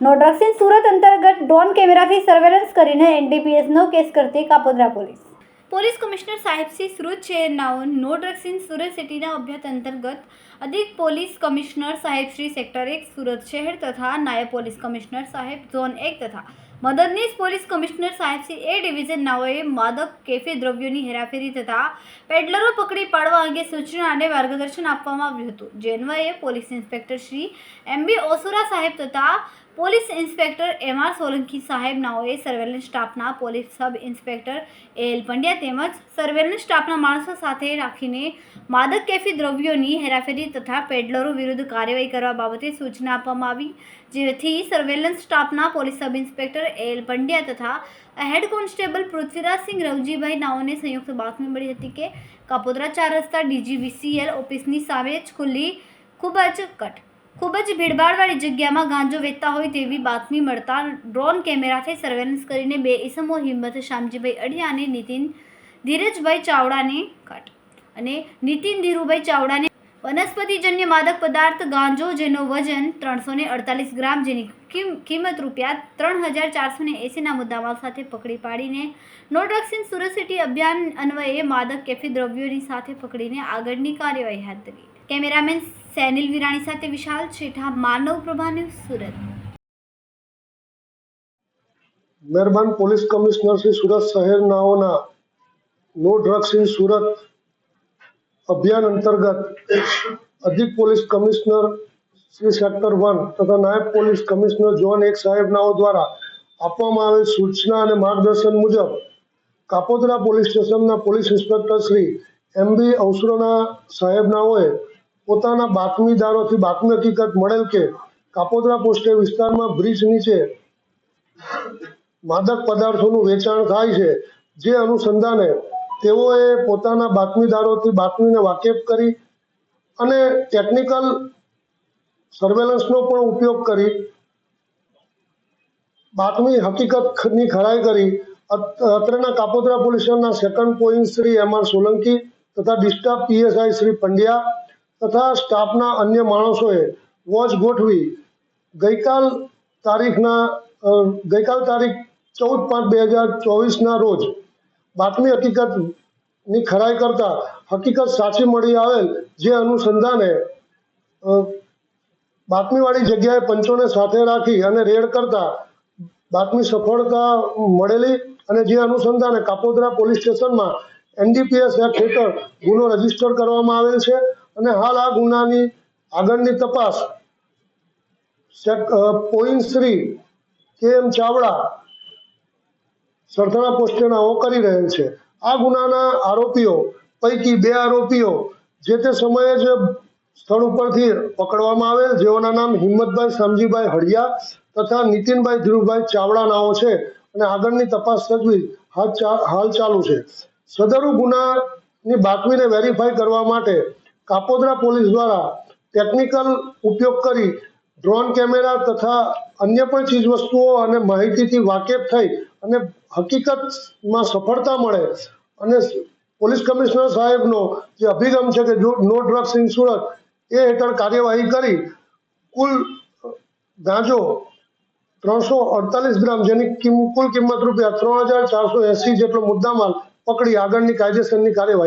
No drugs in Surat અંતર્ગત drone કેમેરાથી surveillance કરીને એનડીપીએસનો કેસ કરતી કાપોદ્રા પોલીસ. પોલીસ કમિશનર સાહેબ શ્રી સુરત શહેરનાઓ નો ડ્રગ્સ સુરત સિટીના અભ્યાસ અંતર્ગત અધિક પોલીસ કમિશનર સાહેબ શ્રી સેક્ટર એક સુરત શહેર તથા નાયબ પોલીસ કમિશનર સાહેબ ઝોન એક તથા મદદનીશ પોલીસ કમિશનર સાહેબ શ્રી એ ડિવિઝન નાઓએ માદક કેફી દ્રવ્યોની હેરાફેરી તથા પેડલરો પકડી પાડવા અંગે સૂચના અને માર્ગદર્શન આપવામાં આવ્યું હતું. જે police inspector Shri M B ઓસુરા સાહેબ તથા police inspector M R Solanki સાહેબ નાઓએ સર્વેલન્સ સ્ટાફના police sub inspector L Pandya તેમજ સર્વેલન્સ સ્ટાફના માણસો સાથે રાખીને માદક કેફી દ્રવ્યોની હેરાફેરી તથા પેડલરો વિરુદ્ધ કાર્યવાહી કરવા બાબતે સૂચના આપવામાં આવી, જેથી સર્વેલન્સ સ્ટાફના police sub inspector L Pandya તથા હેડ કોન્સ્ટેબલ પૃથ્વીરાજસિંહ રવજીભાઈ નાઓને સંયુક્ત બાતમી મળી હતી કે, કાપોદ્રા ચાર રસ્તા ડીજીવીસીએલ ઓફિસની સામે જ ખુલ્લી ખૂબ જ કટ ખૂબ જ ભીડભાડવાળી જગ્યામાં ગાંજો વેચતા હોય તેવી બાતમી મળતા ડ્રોન કેમેરાથી સર્વેલન્સ કરીને બે ઇસમો હિંમત શામજીભાઈ અડિયા અને નીતિન ધીરજભાઈ ચાવડાને કટ. અને નીતિન ધીરુભાઈ ચાવડાને વનસ્પતિજન્ય માદક પદાર્થ ગાંજો જેનો વજન ત્રણસો ને અડતાલીસ ગ્રામ, જેની કિમ- કિંમત રૂપિયા ત્રણ હજાર ચારસો ને એંસીના મુદ્દામાલ સાથે પકડી પાડીને no drugs in Surat city અભિયાન અન્વયે માદક કેફી દ્રવ્યોની સાથે પકડીને આગળની કાર્યવાહી હાથ ધરી. કેમેરામેન સેનિલ વિરાણી સાથે વિશાલ છેઠા, માનવ પ્રભા સુરત. મહેરબાન પોલીસ કમિશનર શ્રી સુરત શહેરનાઓના નો ડ્રગ્સ ઇન સુરત અભિયાન અંતર્ગત અધિક police commissioner Shri sector one તથા નાયબ પોલીસ કમિશનર ઝોન એક સાહેબનાઓ દ્વારા આપવામાં આવેલ સૂચના અને માર્ગદર્શન મુજબ કાપોદરા પોલીસ સ્ટેશનના police inspector Shri M B અવસરોના સાહેબનાઓએ પોતાના બાતમીદારોથી બાતમી હકીકત મળેલ કે કાપોદરા પોસ્ટે વિસ્તારમાં બ્રિજ નીચે માદક પદાર્થોનું વેચાણ થાય છે, જે અનુસંધાને તેઓએ પોતાના બાતમીદારોથી બાતમીને વાકેફ કરી અને ટેકનિકલ સર્વેલન્સનો પણ ઉપયોગ કરી, બાતમી હકીકતની ખરાઈ કરી. અત- અત્રેના કાપોદ્રા પોલીસના second point Shri M R Solanki તથા ડિસ્ટાફ પીએસઆઈ શ્રી પંડ્યા તથા સ્ટાફના અન્ય માણસોએ વોચ ગોઠવી ગઈકાલ તારીખના ગઈકાલ તારીખ ચૌદ પાંચ બે હજાર ચોવીસના રોજ બાતમી હકીકતની ખરાઈ કરતા હકીકત સાચી મળી આવેલ જે અનુસંધાને બાતમીવાળી જગ્યાએ પંચોને સાથે રાખી અને રેડ કરતા બાતમી સફળતા મળેલી અને જે અનુસંધાને કાપોદરા પોલીસ સ્ટેશનમાં એનડીપીએસ એક્ટ હેઠળ ગુનો રજિસ્ટર કરવામાં આવેલ છે અને હાલ આ ગુનાની આગળની તપાસ પોઈન્ટ શ્રી કે એમ ચાવડા સરથાણા પોસ્ટનાઓ કરી રહેલ છે. આ ગુનાના આરોપીઓ, પૈકી બે આરોપીઓ, જે તે સમયે જ સ્થળ ઉપરથી પકડવામાં આવેલ, જેઓના નામ હિંમતભાઈ સમજીભાઈ હળિયા તથા નીતિનભાઈ ધીરુભાઈ ચાવડા નાઓ છે અને આગળની તપાસ તજવીજ હાલ ચાલુ છે. સદરુ ગુનાની બાતમીને વેરીફાઈ કરવા માટે કાપોદ્રા પોલીસ દ્વારા ટેકનિકલ ઉપયોગ કરી ડ્રોન કેમેરા તથા અન્ય પણ ચીજવસ્તુઓ અને માહિતીથી વાકેફ થઈ અને હકીકતમાં સફળતા મળે. અને પોલીસ કમિશનર સાહેબનો જે અભિગમ છે કે નો ડ્રગ્સ ઇન સુરત એ હેઠળ કાર્યવાહી કરી, કુલ ગાંજો ત્રણસો અડતાલીસ ગ્રામ, જેની કુલ કિંમત રૂપિયા ત્રણ હજાર ચારસો એસી જેટલો મુદ્દામાલ પકડી આગળની કાયદેસરની કાર્યવાહી